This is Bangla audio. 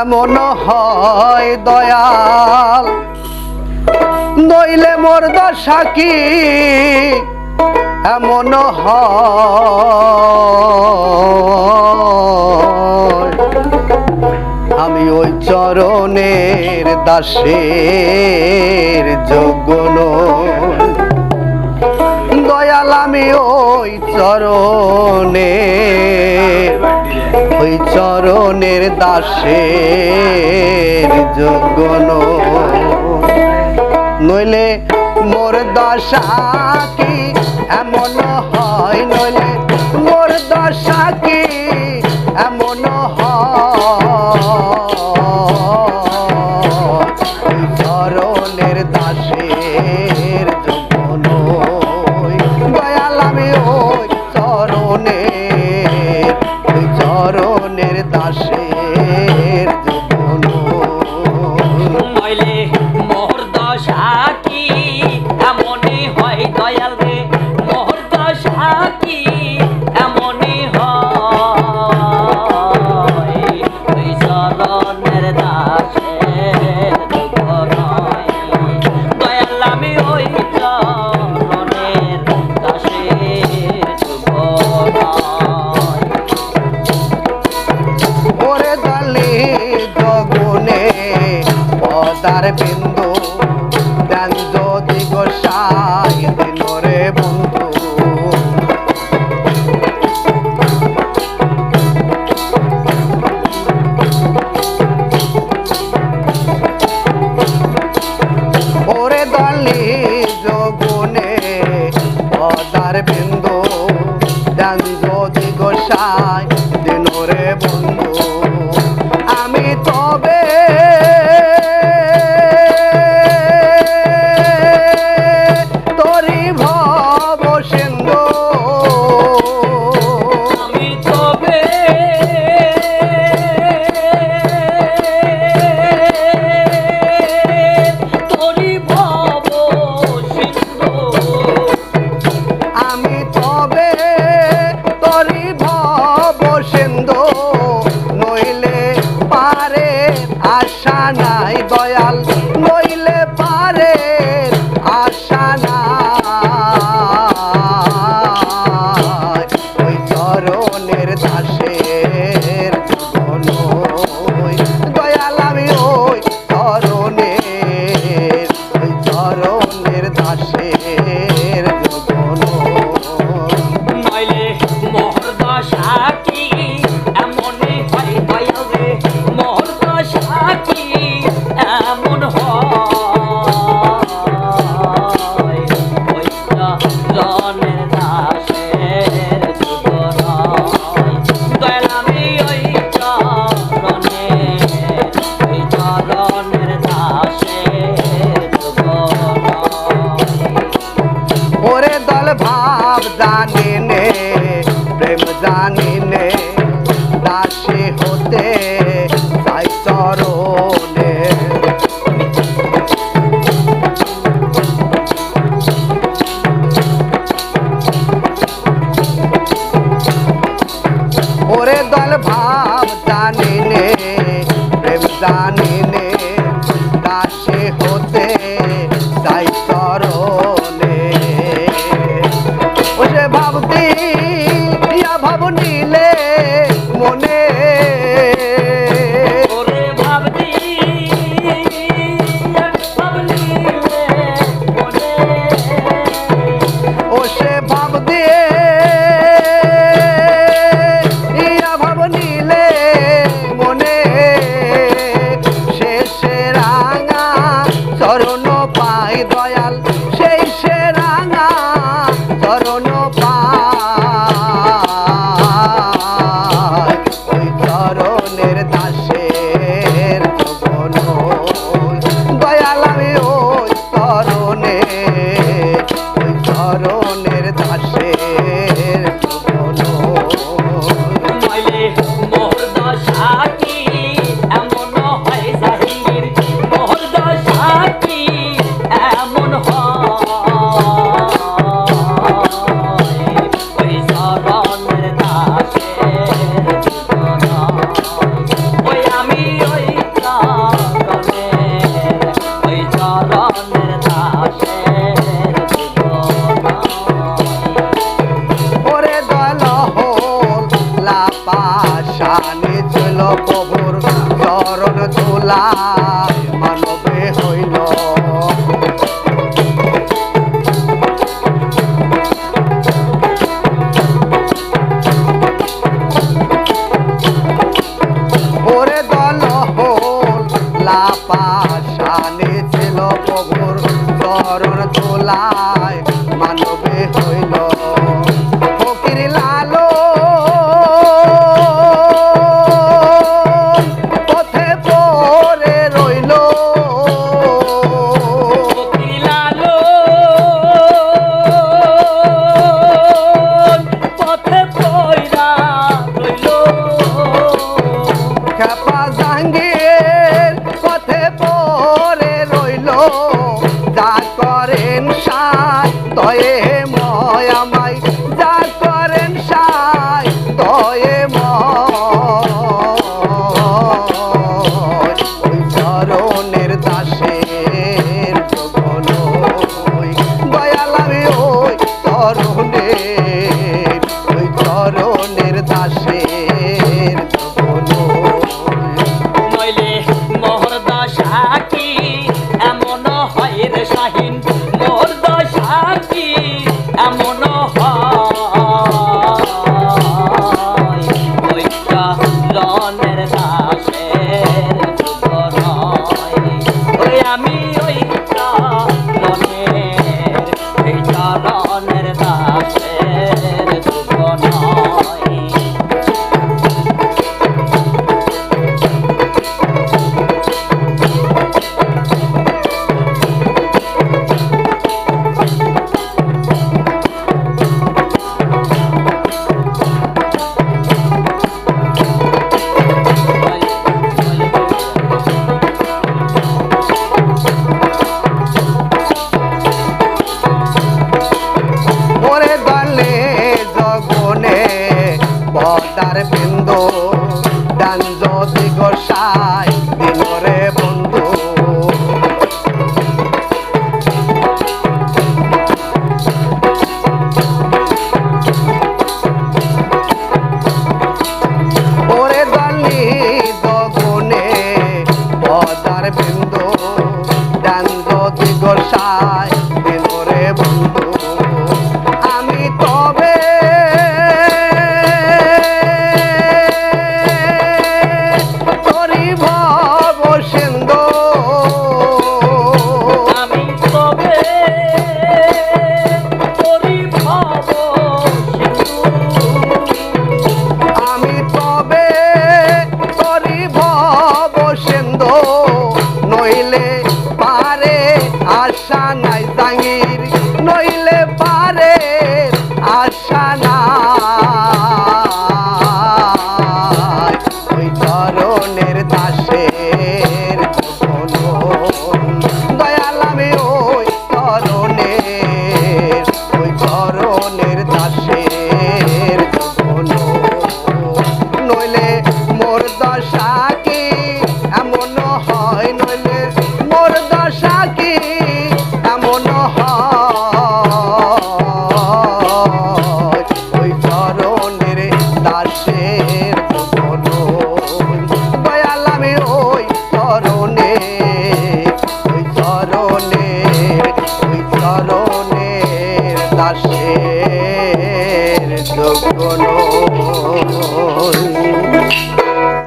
এমন হয় দয়াল। নইলে মোর দশা কি? এমন আমি ওই চরণের দাসের যোগ্য নয় মনের দাসের যোগ্য নইলে মোর দশা কি এমন হয়? নইলে মোর দশা কি এমন হয়? ধরনের দাস দয়াল জনের দাসের জীবন দয়াল আমি ওই চরণে ওই চরণের দাসের জীবন ওরে দল হতে তাই চরণ। ওরে দল ভাব জানে। গোসাই দিলরে বন্ধু। ওরে দলি দগুনে পদার বিন্দু দান দি গোসাই रे